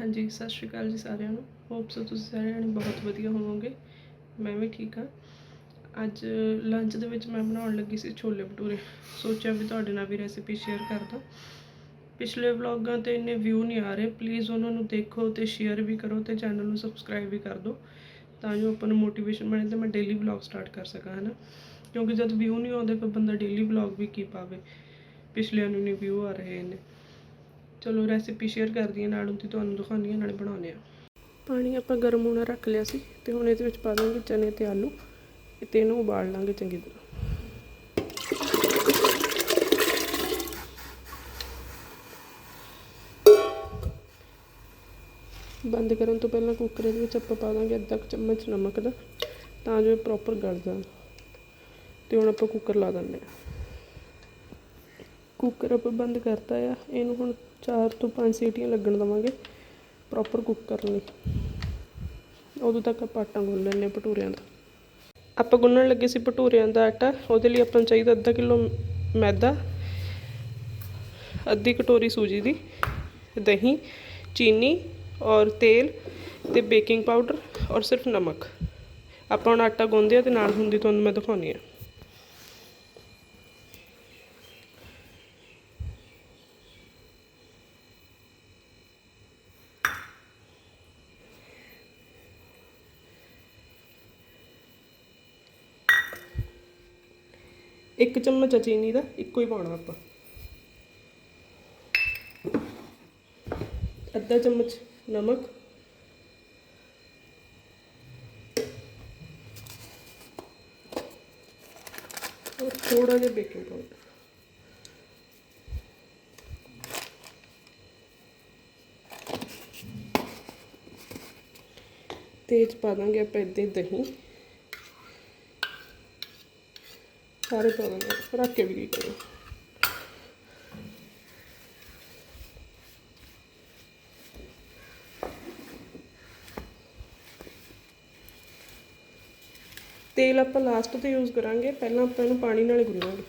ਹਾਂਜੀ, ਸਤਿ ਸ਼੍ਰੀ ਅਕਾਲ ਜੀ ਸਾਰਿਆਂ ਨੂੰ। ਹੋਪ ਸੋ ਤੁਸੀਂ ਸਾਰੇ ਜਣੇ ਬਹੁਤ ਵਧੀਆ ਹੋਵੋਗੇ। ਮੈਂ ਵੀ ਠੀਕ ਹਾਂ। ਅੱਜ ਲੰਚ ਦੇ ਵਿੱਚ ਮੈਂ ਬਣਾਉਣ ਲੱਗੀ ਸੀ ਛੋਲੇ ਭਟੂਰੇ। ਸੋਚਿਆ ਵੀ ਤੁਹਾਡੇ ਨਾਲ ਵੀ ਰੈਸਿਪੀ ਸ਼ੇਅਰ ਕਰਦਾ ਪਿਛਲੇ ਵਲੌਗਾਂ ਤੇ ਇੰਨੇ ਵਿਊ ਨਹੀਂ ਆ ਰਹੇ। ਪਲੀਜ਼ ਉਹਨਾਂ ਨੂੰ ਦੇਖੋ ਤੇ ਸ਼ੇਅਰ ਵੀ ਕਰੋ ਤੇ ਚੈਨਲ ਨੂੰ ਸਬਸਕ੍ਰਾਈਬ ਵੀ ਕਰ ਦਿਓ। ਤਾਂ ਜੋ ਆਪਾਂ ਨੂੰ ਮੋਟੀਵੇਸ਼ਨ ਬਣੇ ਤੇ ਮੈਂ ਡੇਲੀ ਵਲੌਗ ਸਟਾਰਟ ਕਰ ਸਕਾਂ, ਹਨਾ? ਕਿਉਂਕਿ ਜਦ ਵਿਊ ਨਹੀਂ ਆਉਂਦੇ, ਫਿਰ ਬੰਦਾ ਡੇਲੀ ਵਲੌਗ ਵੀ ਕੀ ਪਾਵੇ? ਪਿਛਲਿਆਂ ਨੂੰ ਨਹੀਂ ਵਿਊ ਆ ਰਹੇ ਨੇ ਚਲੋ ਰੈਸਿਪੀ ਸ਼ੇਅਰ ਕਰਦੀ ਹਾਂ, ਨਾਲ ਉਹਦੀ ਤੁਹਾਨੂੰ ਦਿਖਾਉਂਦੀ ਹਾਂ, ਨਾਲੇ ਬਣਾਉਂਦੇ ਆ ਪਾਣੀ ਆਪਾਂ ਗਰਮ ਹੋਣਾ ਰੱਖ ਲਿਆ ਸੀ ਤੇ ਹੁਣ ਇਹਦੇ ਵਿੱਚ ਪਾ ਦਾਂਗੇ ਚਨੇ ਤੇ ਆਲੂ ਤੇ ਇਹਨੂੰ ਉਬਾਲ ਲਾਂਗੇ ਚੰਗੀ ਤਰ੍ਹਾਂ। ਬੰਦ ਕਰਨ ਤੋਂ ਪਹਿਲਾਂ ਕੁੱਕਰ ਦੇ ਵਿੱਚ ਆਪਾਂ ਪਾ ਦਾਂਗੇ ਅੱਧਾ ਕੁ ਚਮਚ ਨਮਕ ਦਾ, ਤਾਂ ਜੋ ਇਹ ਪ੍ਰੋਪਰ ਗਲ ਜਾਣ। ਤੇ ਹੁਣ ਆਪਾਂ ਕੁੱਕਰ ਲਾ ਦਿੰਦੇ ਹਾਂ। ਕੁੱਕਰ ਆਪਾਂ ਬੰਦ ਕਰਤਾ ਆ। ਇਹਨੂੰ ਹੁਣ 4 ਤੋਂ 5 ਸੀਟੀਆਂ ਲੱਗਣ ਦਵਾਂਗੇ ਪ੍ਰੋਪਰ ਕੁੱਕ ਕਰਨ ਲਈ। ਉਦੋਂ ਤੱਕ ਆਪਾਂ ਆਟਾ ਗੁੰਨ ਲੈਂਦੇ ਹਾਂ ਭਟੂਰਿਆਂ ਦਾ। ਆਪਾਂ ਗੁੰਨਣ ਲੱਗੇ ਸੀ ਭਟੂਰਿਆਂ ਦਾ ਆਟਾ। ਉਹਦੇ ਲਈ ਆਪਾਂ ਨੂੰ ਚਾਹੀਦਾ ਅੱਧਾ ਕਿਲੋ ਮੈਦਾ, ਅੱਧੀ ਕਟੋਰੀ ਸੂਜੀ ਦੀ, ਦਹੀਂ, ਚੀਨੀ ਔਰ ਤੇਲ ਤੇ ਬੇਕਿੰਗ ਪਾਊਡਰ ਔਰ ਸਿਰਫ ਨਮਕ। ਆਪਾਂ ਹੁਣ ਆਟਾ ਗੁੰਨਦੇ ਆ ਤੇ ਨਾਲ ਹੁੰਦੀ ਤੁਹਾਨੂੰ ਮੈਂ ਦਿਖਾਉਣੀ ਆ ਇੱਕ ਚਮਚ ਆ ਚੀਨੀ ਦਾ, ਇੱਕੋ ਹੀ ਪਾਉਣਾ ਆਪਾਂ। ਅੱਧਾ ਚਮਚ ਨਮਕ। ਔਰ ਥੋੜਾ ਜਿਹਾ ਬੇਕਿੰਗ ਪਾਊਡਰ। ਤੇਜ ਪਾ ਦਾਂਗੇ ਆਪਾਂ ਇੱਦਾਂ ਹੀ ਦਹੀਂ। ਸਾਰੇ ਪਾ ਰੱਖ ਕੇ ਵੀ ਕੀ ਕਰਾਂ ਤੇਲ ਆਪਾਂ ਲਾਸਟ ਤੇ ਯੂਜ਼ ਕਰਾਂਗੇ, ਪਹਿਲਾਂ ਆਪਾਂ ਇਹਨੂੰ ਪਾਣੀ ਨਾਲ ਗੁੰਨਾਂਗੇ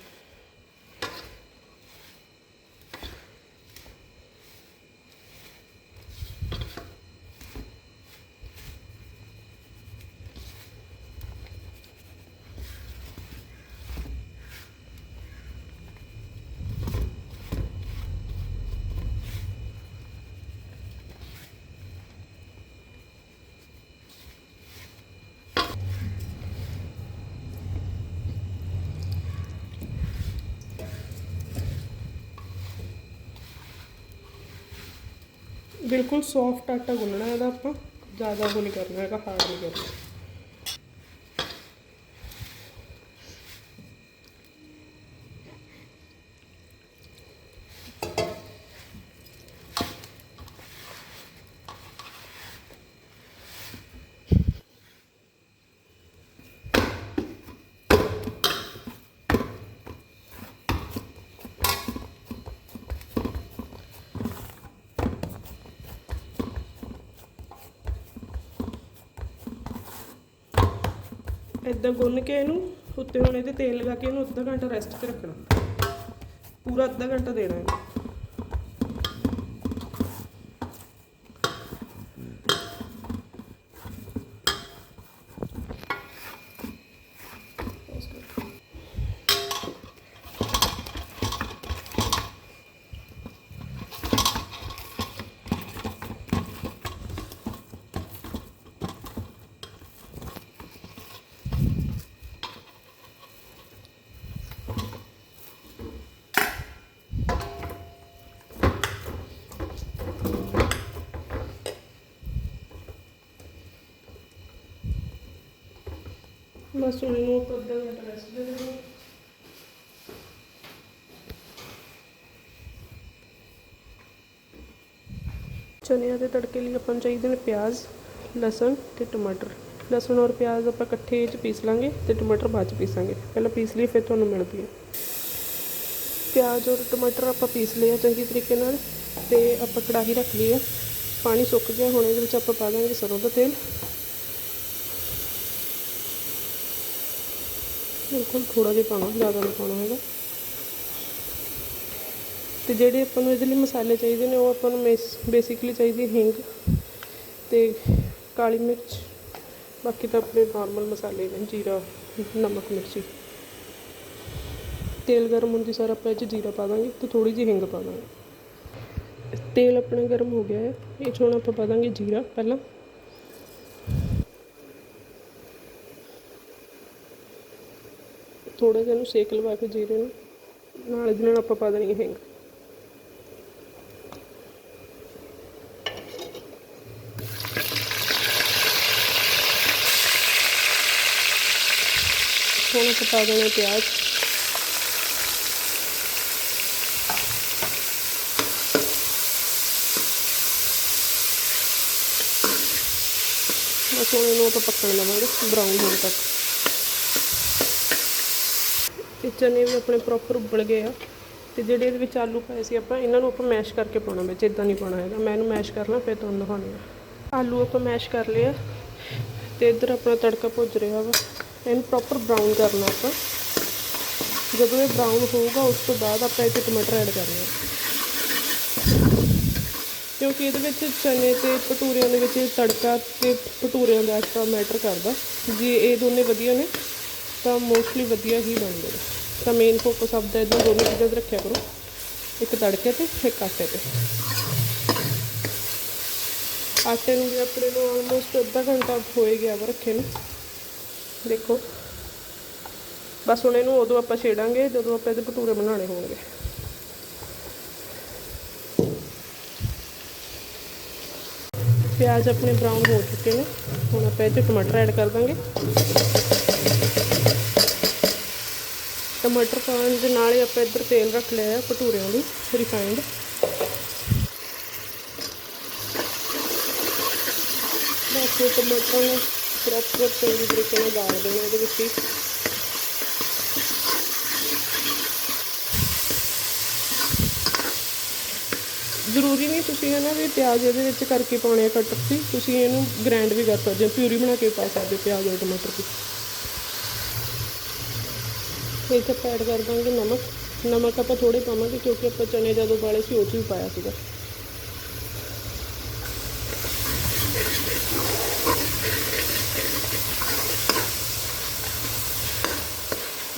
ਬਿਲਕੁਲ ਸੌਫਟ ਆਟਾ ਗੁੰਨਣਾ ਇਹਦਾ ਆਪਾਂ ਜ਼ਿਆਦਾ ਉਹ ਨਹੀਂ ਕਰਨਾ ਹੈਗਾ ਹਾਰਡ ਨਹੀਂ ਕਰਨਾ। ਇਦਾਂ ਗੁੰਨ ਕੇ ਇਹਨੂੰ ਉੱਤੇ ਹੁਣ ਇਹਦੇ ਤੇਲ ਲਗਾ ਕੇ ਇਹਨੂੰ ਅੱਧਾ ਘੰਟਾ ਰੈਸਟ ਤੇ ਰੱਖਣਾ। ਪੂਰਾ ਅੱਧਾ ਘੰਟਾ ਦੇਣਾ ਹੈ ਬਸ ਹੁਣ ਇਹਨੂੰ ਆਪਾਂ ਅੱਧਾ ਘੰਟਾ ਰੈਸਟ ਦੇ ਦੇਣਾ ਚਨਿਆਂ ਦੇ ਤੜਕੇ ਲਈ ਆਪਾਂ ਨੂੰ ਚਾਹੀਦੇ ਨੇ ਪਿਆਜ਼ ਲਸਣ ਤੇ ਟਮਾਟਰ ਲਸਣ ਔਰ ਪਿਆਜ਼ ਆਪਾਂ ਇਕੱਠੇ ਚ ਪੀਸ ਲਾਂਗੇ ਤੇ ਟਮਾਟਰ ਬਾਅਦ ਚ ਪੀਸਾਂਗੇ ਪਹਿਲਾਂ ਪੀਸ ਲਈ ਫਿਰ ਤੁਹਾਨੂੰ ਮਿਲਦੀ ਹੈ ਪਿਆਜ਼ ਔਰ ਟਮਾਟਰ ਆਪਾਂ ਪੀਸ ਲਿਆ ਚੰਗੀ ਤਰੀਕੇ ਨਾਲ ਤੇ ਆਪਾਂ ਕੜਾਹੀ ਰੱਖ ਲਈ ਹੈ ਪਾਣੀ ਸੁੱਕ ਗਿਆ ਹੁਣ ਇਹਦੇ ਵਿੱਚ ਆਪਾਂ ਪਾ ਦਾਂਗੇ ਸਰੋਂ ਦਾ ਤੇਲ ਬਿਲਕੁਲ ਥੋੜਾ ਜਿਹਾ ਪਾਣਾ ਜ਼ਿਆਦਾ ਨਹੀਂ ਪਾਣਾ ਹੈਗਾ। ਤੇ ਜਿਹੜੇ ਆਪਾਂ ਨੂੰ ਇਹਦੇ ਲਈ ਮਸਾਲੇ ਚਾਹੀਦੇ ਨੇ, ਉਹ ਆਪਾਂ ਨੂੰ ਬੇਸਿਕਲੀ ਚਾਹੀਦੀ ਹਿੰਗ ਤੇ ਕਾਲੀ ਮਿਰਚ। ਬਾਕੀ ਤਾਂ ਆਪਣੇ ਨਾਰਮਲ ਮਸਾਲੇ ਨੇ, ਜੀਰਾ, ਨਮਕ, ਮਿਰਚੀ। ਤੇਲ ਗਰਮ ਹੁੰਦੀ ਸਾਰ ਆਪਾਂ ਇਹ 'ਚ ਜੀਰਾ ਪਾ ਦਾਂਗੇ ਤੇ ਥੋੜੀ ਜਿਹੀ ਹਿੰਗ ਪਾ ਦਾਂਗੇ। ਤੇਲ ਆਪਣਾ ਗਰਮ ਹੋ ਗਿਆ ਹੈ। ਇਹ 'ਚ ਹੁਣ ਆਪਾਂ ਪਾ ਦਾਂਗੇ ਜੀਰਾ ਪਹਿਲਾਂ। ਥੋੜਾ ਜਿਹਾ ਇਹਨੂੰ ਸੇਕ ਲਵਾ ਕੇ ਜੀਰੇ ਨੂੰ, ਨਾਲ ਇਹਦੇ ਨਾਲ ਆਪਾਂ ਪਾ ਦੇਣੀ ਹੈ ਹਿੰਗ। ਹੁਣ ਆਪਾਂ ਪਾ ਦੇਣਾ ਪਿਆਜ਼। ਬਸ ਹੁਣ ਆਪਾਂ ਪੱਕਣ ਦੇਵਾਂਗੇ ਬਰਾਊਨ ਹੋਣ ਤੱਕ। ਤੇ ਚਨੇ ਵੀ ਆਪਣੇ ਪ੍ਰੋਪਰ ਉਬਲ ਗਏ ਆ ਤੇ ਜਿਹੜੇ ਇਹਦੇ ਵਿੱਚ ਆਲੂ ਪਾਏ ਸੀ ਆਪਾਂ, ਇਹਨਾਂ ਨੂੰ ਆਪਾਂ ਮੈਸ਼ ਕਰਕੇ ਪਾਉਣਾ ਵਿੱਚ ਇਦਾਂ ਨਹੀਂ ਪਾਉਣਾ ਹੈਗਾ। ਮੈਂ ਇਹਨੂੰ ਮੈਸ਼ ਕਰਨਾ ਫਿਰ ਤੁਹਾਨੂੰ ਦਿਖਾਉਂਦੀ ਹਾਂ ਆਲੂ ਆਪਾਂ ਮੈਸ਼ ਕਰ ਲਿਆ ਤੇ ਇੱਧਰ ਆਪਣਾ ਤੜਕਾ ਭੁੱਜ ਰਿਹਾ ਵਾ। ਇਹਨੂੰ ਪ੍ਰੋਪਰ ਬਰਾਊਨ ਕਰਨਾ ਆਪਾਂ। ਜਦੋਂ ਇਹ ਬਰਾਊਨ ਹੋਊਗਾ, ਉਸ ਤੋਂ ਬਾਅਦ ਆਪਾਂ ਇੱਥੇ ਟਮਾਟਰ ਐਡ ਕਰਨੇ ਆ। ਕਿਉਂਕਿ ਇਹਦੇ ਵਿੱਚ ਚਨੇ ਤੇ ਭਟੂਰਿਆਂ ਦੇ ਵਿੱਚ ਤੜਕਾ ਤੇ ਭਟੂਰਿਆਂ ਦਾ ਐਕਸਟਰਾ ਮੈਟਰ ਕਰਦਾ। ਜੇ ਇਹ ਦੋਨੇ ਵਧੀਆ ਨੇ ਤਾਂ ਮੋਸਟਲੀ ਵਧੀਆ ਹੀ ਬਣਦੇ ਨੇ ਤਾਂ ਮੇਨ ਫੋਕਸ ਆਪਦਾ ਇਹਨਾਂ ਦੋਨੋਂ ਚੀਜ਼ਾਂ 'ਤੇ ਰੱਖਿਆ ਕਰੋ। ਇੱਕ ਤੜਕੇ ਤੇ, ਇੱਕ ਆਟੇ ਤੇ। ਆਟੇ ਨੂੰ ਵੀ ਆਪਣੇ ਨੂੰ ਆਲਮੋਸਟ ਅੱਧਾ ਘੰਟਾ ਹੋਏ ਗਿਆ ਵਾ ਰੱਖੇ ਨੂੰ। ਦੇਖੋ। ਬਸ ਹੁਣ ਇਹਨੂੰ ਉਦੋਂ ਆਪਾਂ ਛੇੜਾਂਗੇ, ਜਦੋਂ ਆਪਾਂ ਇਹਦੇ ਭਟੂਰੇ ਬਣਾਉਣੇ ਹੋਣਗੇ। ਪਿਆਜ਼ ਆਪਣੇ ਬਰਾਊਨ ਹੋ ਚੁੱਕੇ ਨੇ। ਹੁਣ ਆਪਾਂ ਇਹ 'ਚ ਟਮਾਟਰ ਐਡ ਕਰ ਦਾਂਗੇ। ਟਮਾਟਰ ਪਾਉਣ ਦੇ ਨਾਲ ਹੀ ਆਪਾਂ ਇੱਧਰ ਤੇਲ ਰੱਖ ਲਿਆ ਹੈ ਭਟੂਰਿਆਂ ਲਈ ਰਿਫਾਈਨਡ ਬਸ ਇਹ ਟਮਾਟਰ ਨੂੰ ਪ੍ਰੋਪਰ ਚੰਗੀ ਤਰੀਕੇ ਨਾਲ ਗਾੜ ਦੇਣਾ ਇਹਦੇ ਵਿੱਚ ਹੀ। ਜ਼ਰੂਰੀ ਨਹੀਂ ਤੁਸੀਂ ਹੈ ਨਾ ਵੀ ਪਿਆਜ਼ ਇਹਦੇ ਵਿੱਚ ਕਰਕੇ ਪਾਉਣੇ ਆ ਕਟਰ ਸੀ ਤੁਸੀਂ ਇਹਨੂੰ ਗ੍ਰਾਈਂਡ ਵੀ ਕਰ ਸਕਦੇ ਹੋ ਪਿਊਰੀ ਬਣਾ ਕੇ ਪਾ ਸਕਦੇ ਹੋ ਪਿਆਜ਼ ਔਰ ਟਮਾਟਰ ਦੀ। ਇਹ ਤੇ ਐਡ ਕਰ ਦਾਂਗੇ ਨਮਕ। ਨਮਕ ਆਪਾਂ ਥੋੜੇ ਪਾਵਾਂਗੇ ਕਿਉਂਕਿ ਆਪਾਂ ਚਨੇ ਜਦੋਂ ਉਬਾਲੇ ਸੀ ਉਹ 'ਚ ਵੀ ਪਾਇਆ ਸੀਗਾ।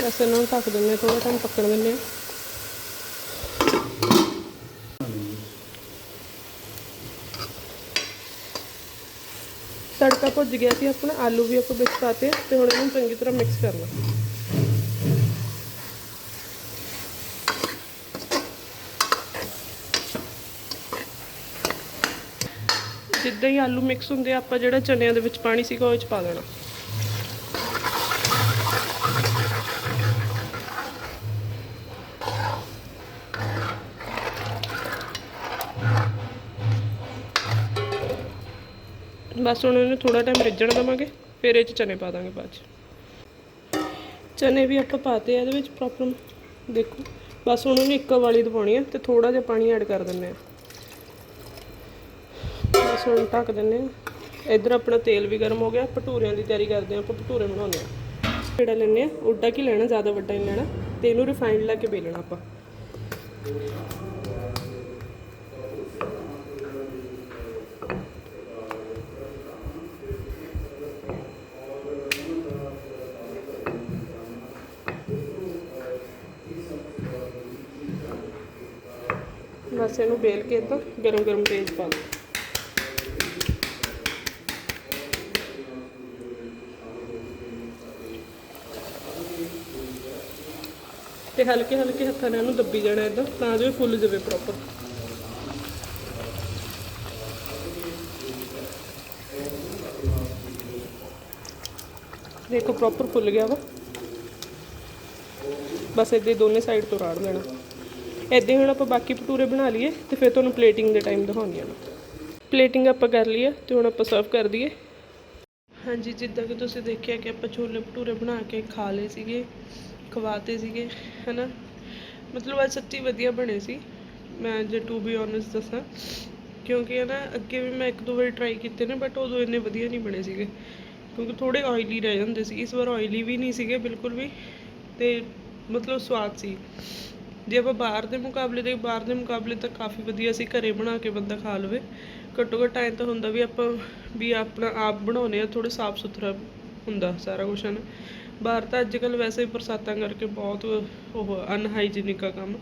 ਬਸ ਇਹਨਾਂ ਨੂੰ ਢੱਕ ਦਿੰਦੇ ਹਾਂ ਥੋੜਾ ਟਾਈਮ ਪੱਕਣ ਦਿੰਦੇ ਹਾਂ। ਤੜਕਾ ਭੁੱਜ ਗਿਆ ਸੀ ਆਪਣਾ ਆਲੂ ਵੀ ਆਪਾਂ ਵਿੱਚ ਪਾਤੇ ਤੇ ਹੁਣ ਇਹਨੂੰ ਚੰਗੀ ਤਰ੍ਹਾਂ ਮਿਕਸ ਕਰਨਾ ਜਿੱਦਾਂ ਹੀ ਆਲੂ ਮਿਕਸ ਹੁੰਦੇ ਆ, ਆਪਾਂ ਜਿਹੜਾ ਚਨਿਆਂ ਦੇ ਵਿੱਚ ਪਾਣੀ ਸੀਗਾ, ਉਹ ਵਿੱਚ ਪਾ ਦੇਣਾ। ਬਸ ਹੁਣ ਇਹਨੂੰ ਥੋੜਾ ਟਾਈਮ ਰਿੱਝਣ ਦੇਵਾਂਗੇ, ਫਿਰ ਇਹ ਚ ਚਨੇ ਪਾ ਦਾਂਗੇ ਬਾਅਦ ਚ। ਚਨੇ ਵੀ ਆਪਾਂ ਪਾਤੇ ਆ, ਇਹਦੇ ਵਿੱਚ ਪ੍ਰੋਪਰ ਦੇਖੋ। ਬਸ ਹੁਣ ਉਹਨੂੰ ਇੱਕ ਵਾਲੀ ਦਵਾਉਣੀ ਆ, ਤੇ ਥੋੜਾ ਜਿਹਾ ਪਾਣੀ ਐਡ ਕਰ ਦਿੰਦੇ ਆ। ਬਸ ਹੁਣ ਢੱਕ ਦਿੰਦੇ ਆ ਇੱਧਰ ਆਪਣਾ ਤੇਲ ਵੀ ਗਰਮ ਹੋ ਗਿਆ, ਭਟੂਰਿਆਂ ਦੀ ਤਿਆਰੀ ਕਰਦੇ ਆ ਆਪਾਂ ਭਟੂਰੇ ਬਣਾਉਂਦੇ ਆ ਜਿਹੜਾ ਲੈਣੇ ਆ ਉੱਡਾ ਕੀ ਲੈਣਾ, ਜ਼ਿਆਦਾ ਵੱਡਾ ਨਹੀਂ ਲੈਣਾ, ਤੇ ਇਹਨੂੰ ਰਿਫਾਈਨਡ ਲਾ ਕੇ ਬੇਲਣਾ ਆਪਾਂ। ਬਸ ਇਹਨੂੰ ਬੇਲ ਕੇ ਤਾਂ ਗਰਮ ਗਰਮ ਤੇਜ਼ ਪਾ ਦਿਓ। ਤੇ ਹਲਕੇ ਹਲਕੇ ਹੱਥਾਂ ਨਾਲ ਇਹਨੂੰ ਦੱਬੀ ਜਾਣਾ ਇਦਾਂ, ਤਾਂ ਜੋ ਫੁੱਲ ਜਾਵੇ ਪ੍ਰੋਪਰ ਦੇਖੋ ਪ੍ਰੋਪਰ ਫੁੱਲ ਗਿਆ ਵਾ। ਬਸ ਇੱਦਾਂ ਦੋਨੇ ਸਾਈਡ ਤੋਂ ਰਾੜ ਲੈਣਾ। ਇੱਦਾਂ ਹੀ ਹੁਣ ਆਪਾਂ ਬਾਕੀ ਭਟੂਰੇ ਬਣਾ ਲਈਏ ਤੇ ਫਿਰ ਤੁਹਾਨੂੰ ਪਲੇਟਿੰਗ ਦੇ ਟਾਈਮ ਦਿਖਾਉਂਦੀ ਹਾਂ ਪਲੇਟਿੰਗ ਆਪਾਂ ਕਰ ਲਈ ਆ ਤੇ ਹੁਣ ਆਪਾਂ ਸਰਵ ਕਰ ਦਈਏ। ਹਾਂਜੀ, ਜਿੱਦਾਂ ਕਿ ਤੁਸੀਂ ਦੇਖਿਆ ਕਿ ਆਪਾਂ ਛੋਲੇ ਭਟੂਰੇ ਬਣਾ ਕੇ ਖਾ ਲਏ ਸੀਗੇ। ਖਵਾਤੇ ਸੀਗੇ, ਹਨਾ? ਮਤਲਬ ਅੱਜ ਸੱਚੀ ਵਧੀਆ ਬਣੇ ਸੀ। ਮੈਂ ਜੇ ਟੂ ਬੀ ਓਨੈਸਟ ਦੱਸਾਂ, ਕਿਉਂਕਿ ਨਾ ਅੱਗੇ ਵੀ ਮੈਂ ਇੱਕ ਦੋ ਵਾਰੀ ਟਰਾਈ ਕੀਤੇ ਨੇ ਬਟ ਉਦੋਂ ਇੰਨੇ ਵਧੀਆ ਨਹੀਂ ਬਣੇ ਸੀਗੇ। ਕਿਉਂਕਿ ਥੋੜੇ ਆਇਲੀ ਰਹਿ ਜਾਂਦੇ ਸੀ। ਇਸ ਵਾਰ ਆਇਲੀ ਵੀ ਨਹੀਂ ਸੀਗੇ, ਬਿਲਕੁਲ ਵੀ। ਤੇ ਮਤਲਬ ਸਵਾਦ ਸੀ। ਜੇ ਆਪਾਂ ਬਾਹਰ ਦੇ ਮੁਕਾਬਲੇ ਦੇ, ਬਾਹਰ ਦੇ ਮੁਕਾਬਲੇ ਤਾਂ ਕਾਫੀ ਵਧੀਆ ਸੀ। ਘਰੇ ਬਣਾ ਕੇ ਬੰਦਾ ਖਾ ਲਵੇ। ਘੱਟੋ ਘੱਟ ਐਂ ਤਾਂ ਹੁੰਦਾ ਵੀ ਆਪਾਂ ਵੀ ਆਪਣਾ ਆਪ ਬਣਾਉਂਦੇ ਆ ਥੋੜੇ ਸਾਫ਼ ਸੁਥਰਾ ਹੁੰਦਾ ਸਾਰਾ ਕੁਛ ਹੈ ਨਾ ਬਾਹਰ ਤਾਂ ਅੱਜ ਕੱਲ੍ਹ ਵੈਸੇ ਹੀ ਬਰਸਾਤਾਂ ਕਰਕੇ ਬਹੁਤ ਉਹ ਅਨਹਾਈਜੀਨਿਕ ਆ ਕੰਮ।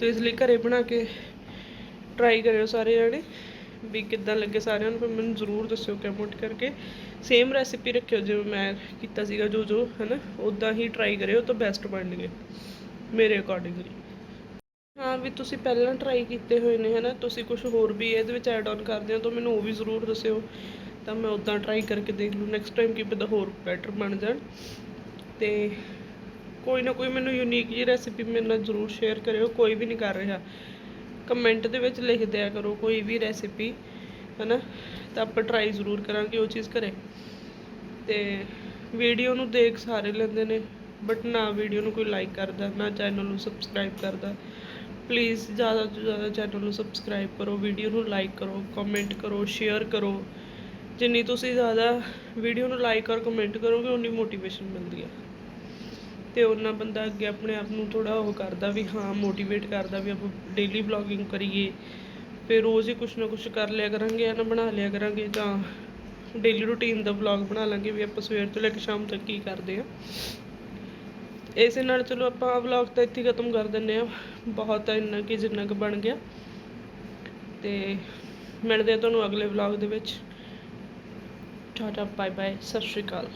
ਤੇ ਇਸ ਲਈ ਘਰੇ ਬਣਾ ਕੇ ਟਰਾਈ ਕਰਿਓ ਸਾਰੇ ਜਣੇ ਵੀ ਕਿੱਦਾਂ ਲੱਗੇ ਸਾਰਿਆਂ ਨੂੰ, ਫਿਰ ਮੈਨੂੰ ਜ਼ਰੂਰ ਦੱਸਿਓ ਕਮੈਂਟ ਕਰਕੇ। ਸੇਮ ਰੈਸਿਪੀ ਰੱਖਿਓ ਜਿਵੇਂ ਮੈਂ ਕੀਤਾ ਸੀਗਾ ਜੋ ਜੋ, ਹਨਾ? ਉਦਾਂ ਹੀ ਟਰਾਈ ਕਰਿਓ ਤਾਂ ਬੈਸਟ ਬਣਨਗੇ ਮੇਰੇ ਅਕੋਰਡਿੰਗਲੀ ਹਾਂ, ਵੀ ਤੁਸੀਂ ਪਹਿਲਾਂ ਟਰਾਈ ਕੀਤੇ ਹੋਏ ਨੇ, ਹਨਾ? ਤੁਸੀਂ ਕੁਝ ਹੋਰ ਵੀ ਇਹਦੇ ਵਿੱਚ ਐਡ ਆਨ ਕਰਦੇ ਹੋ ਤਾਂ ਮੈਨੂੰ ਉਹ ਵੀ ਜ਼ਰੂਰ ਦੱਸਿਓ। ਤਾਂ ਮੈਂ ਉਦਾਂ ਟਰਾਈ ਕਰਕੇ ਦੇਖ ਲੂ ਨੈਕਸਟ ਟਾਈਮ ਕੀ ਪਤਾ ਹੋਰ ਬੈਟਰ ਬਣ ਜਾਣ। ਤੇ ਕੋਈ ਨਾ ਕੋਈ ਮੈਨੂੰ ਯੂਨੀਕ ਜਿਹੀ ਰੈਸਿਪੀ ਮੇਰੇ ਨਾਲ ਜ਼ਰੂਰ ਸ਼ੇਅਰ ਕਰਿਓ, ਕੋਈ ਵੀ ਨਹੀਂ ਕਰ ਰਿਹਾ। ਕਮੈਂਟ ਦੇ ਵਿੱਚ ਲਿਖ ਦਿਆ ਕਰੋ ਕੋਈ ਵੀ ਰੈਸਿਪੀ ਹਨਾ? ਤਾਂ ਆਪਾਂ ਟਰਾਈ ਜ਼ਰੂਰ ਕਰਾਂਗੇ ਉਹ ਚੀਜ਼ ਕਰੇ ਤੇ ਵੀਡੀਓ ਨੂੰ ਦੇਖ ਸਾਰੇ ਲੈਂਦੇ ਨੇ ਬਟ ਨਾ ਵੀਡੀਓ ਨੂੰ ਕੋਈ ਲਾਈਕ ਕਰਦਾ, ਨਾ ਚੈਨਲ ਨੂੰ ਸਬਸਕ੍ਰਾਈਬ ਕਰਦਾ। ਪਲੀਜ਼ ਜ਼ਿਆਦਾ ਤੋਂ ਜ਼ਿਆਦਾ ਚੈਨਲ ਨੂੰ ਸਬਸਕ੍ਰਾਈਬ ਕਰੋ ਵੀਡੀਓ ਨੂੰ ਲਾਈਕ ਕਰੋ ਕਮੈਂਟ ਕਰੋ ਸ਼ੇਅਰ ਕਰੋ। ਜਿੰਨੀ ਤੁਸੀਂ ਜ਼ਿਆਦਾ ਵੀਡੀਓ ਨੂੰ ਲਾਈਕ ਔਰ ਕਮੈਂਟ ਕਰੋਗੇ, ਉਨੀ ਮੋਟੀਵੇਸ਼ਨ ਮਿਲਦੀ ਹੈ ਅਤੇ ਉਹਨਾਂ ਬੰਦਾ ਅੱਗੇ ਆਪਣੇ ਆਪ ਨੂੰ ਥੋੜ੍ਹਾ ਉਹ ਕਰਦਾ ਵੀ ਹਾਂ ਮੋਟੀਵੇਟ ਕਰਦਾ ਵੀ ਆਪਾਂ ਡੇਲੀ ਵਲੋਗਿੰਗ ਕਰੀਏ। ਫਿਰ ਰੋਜ਼ ਹੀ ਕੁਛ ਨਾ ਕੁਛ ਕਰ ਲਿਆ ਕਰਾਂਗੇ ਜਾਂ ਨਾ ਬਣਾ ਲਿਆ ਕਰਾਂਗੇ ਜਾਂ ਡੇਲੀ ਰੂਟੀਨ ਦਾ ਵਲੌਗ ਬਣਾ ਲਾਂਗੇ ਵੀ ਆਪਾਂ ਸਵੇਰ ਤੋਂ ਲੈ ਕੇ ਸ਼ਾਮ ਤੱਕ ਕੀ ਕਰਦੇ ਆ ਇਸੇ ਨਾਲ ਚਲੋ ਆਪਾਂ ਵਲੌਗ ਤਾਂ ਇੱਥੇ ਖਤਮ ਕਰ ਦਿੰਨੇ ਆ ਬਹੁਤ ਹੈ ਇੰਨਾ ਕਿ ਜਿੰਨਾ ਕੁ ਬਣ ਗਿਆ। ਤੇ ਮਿਲਦੇ ਆ ਤੁਹਾਨੂੰ ਅਗਲੇ ਵਲੌਗ ਦੇ ਵਿੱਚ। ਟਾਟਾ ਬਾਏ ਬਾਏ ਸਤਿ ਸ਼੍ਰੀ ਅਕਾਲ।